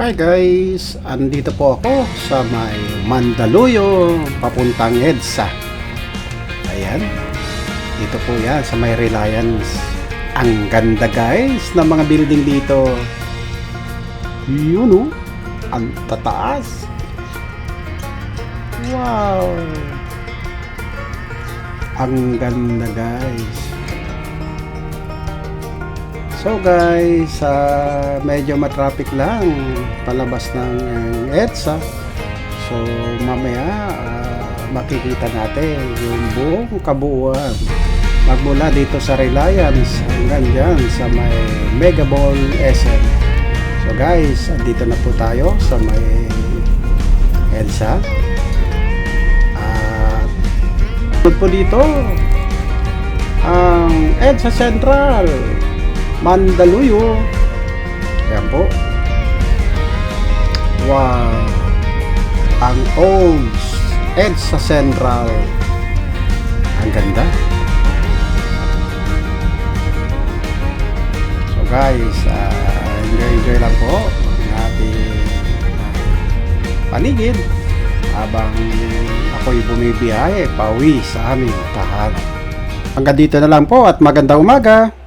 Hi guys, andito po ako sa may Mandaluyong papuntang EDSA. Ayan, dito po yan sa may Reliance. Ang ganda guys ng mga building dito. Yun oh, ang tataas. Wow! Ang ganda guys. So guys, ah, medyo matraffic lang palabas ng uh, EDSA. So mamaya ah, makikita natin yung buong kabuuan. Magmula dito sa Reliance hanggang dyan sa may Megaball SM. So guys, andito na po tayo sa may EDSA. Uh, po dito ang EDSA Central. Mandaluyo. Ayan po. Wow. Ang Olds EDSA Central. Ang ganda. So guys, ah, enjoy enjoy lang po ang ating ah, paligid habang ako'y bumibiyahe pauwi sa aming tahanan. Hanggang dito na lang po at magandang umaga.